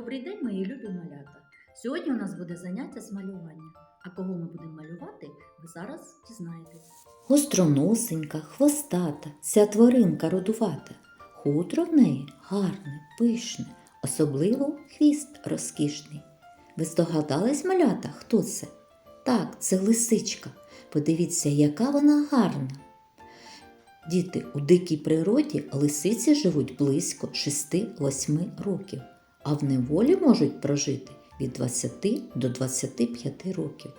Добрий день, мої любі малята! Сьогодні у нас буде заняття з малювання. А кого ми будемо малювати, ви зараз дізнаєтесь. Гостроносенька, хвостата, ця тваринка родувата. Хутро в неї гарне, пишне, особливо хвіст розкішний. Ви здогадались, малята, хто це? Так, це лисичка. Подивіться, яка вона гарна. Діти, у дикій природі лисиці живуть близько 6-8 років, а в неволі можуть прожити від 20 до 25 років.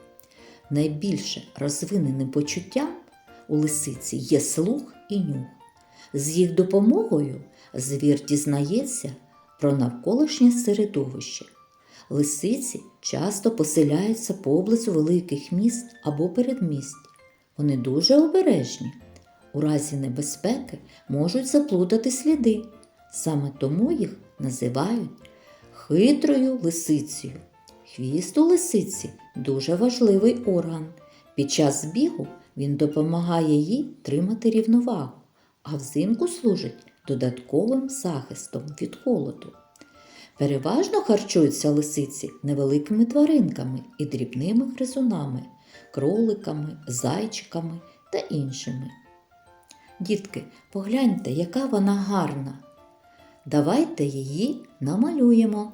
Найбільше розвиненим почуттям у лисиці є слух і нюх. З їх допомогою звір дізнається про навколишнє середовище. Лисиці часто поселяються поблизу великих міст або передмість. Вони дуже обережні. У разі небезпеки можуть заплутати сліди. Саме тому їх називають хитрою лисицею. Хвіст у лисиці дуже важливий орган. Під час бігу він допомагає їй тримати рівновагу, а взимку служить додатковим захистом від холоду. Переважно харчуються лисиці невеликими тваринками і дрібними гризунами, кроликами, зайчиками та іншими. Дітки, погляньте, яка вона гарна. Давайте її намалюємо.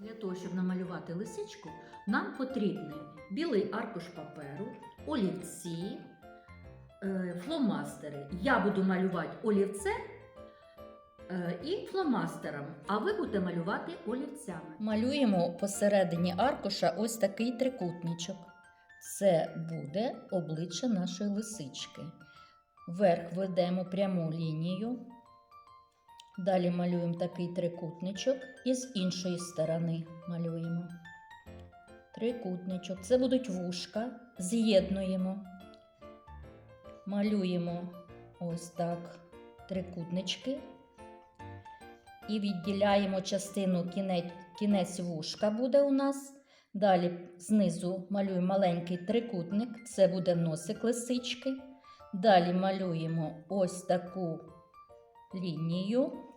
Для того, щоб намалювати лисичку, нам потрібний білий аркуш паперу, олівці, е, фломастери. Я буду малювати олівце е, і фломастером, а ви будете малювати олівцями. Малюємо посередині аркуша ось такий трикутничок. Це буде обличчя нашої лисички. Вверх ведемо пряму лінію. Далі малюємо такий трикутничок і з іншої сторони малюємо. Трикутничок. Це будуть вушка. З'єднуємо. Малюємо ось так трикутнички. І відділяємо частину кінець, кінець вушка буде у нас. Далі знизу малюємо маленький трикутник, це буде носик лисички. Далі малюємо ось таку лінію.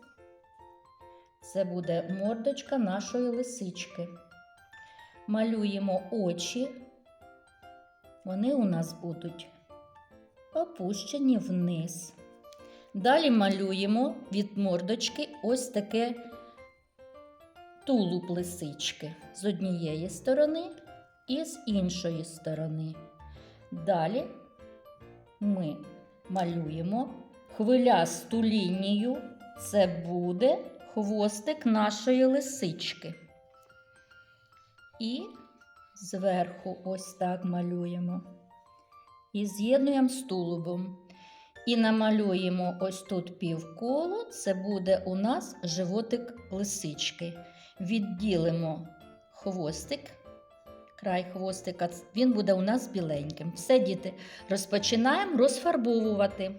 Це буде мордочка нашої лисички. Малюємо очі. Вони у нас будуть опущені вниз. Далі малюємо від мордочки ось таке тулуб лисички з однієї сторони і з іншої сторони. Далі ми малюємо хвилясту лінію. Це буде хвостик нашої лисички. І зверху ось так малюємо. І з'єднуємо з тулубом. І намалюємо ось тут півколо, це буде у нас животик лисички. Відділимо хвостик, край хвостика, він буде у нас біленьким. Все, діти, розпочинаємо розфарбовувати.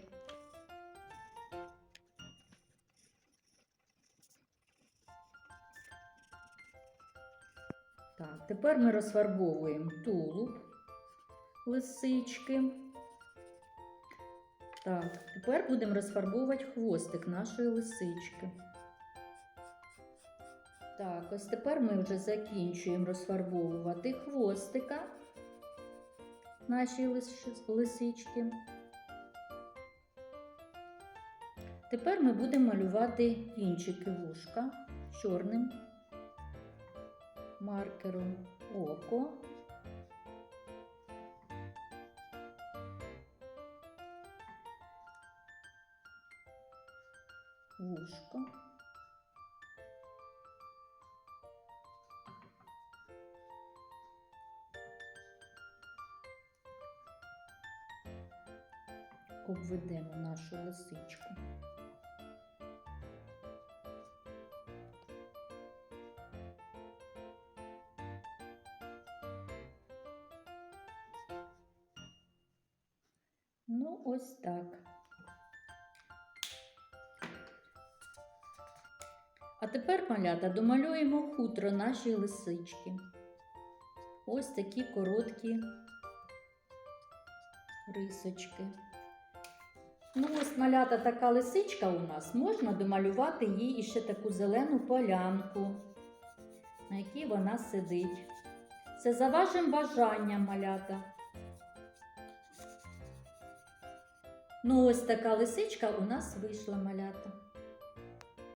Так, тепер ми розфарбовуємо тулуб лисички. Так, тепер будемо розфарбовувати хвостик нашої лисички. Так, ось тепер ми вже закінчуємо розфарбовувати хвостика нашої лисички. Тепер ми будемо малювати кінчики вушка чорним маркером око. Вушко. Обведемо нашу лисичку. Ну, ось так. А тепер, малята, домалюємо хутро нашої лисички. Ось такі короткі рисочки. Ну, ось малята така лисичка у нас. Можна домалювати їй іще таку зелену полянку, на якій вона сидить. Це за вашим бажанням, малята. Ну, ось така лисичка у нас вийшла малята.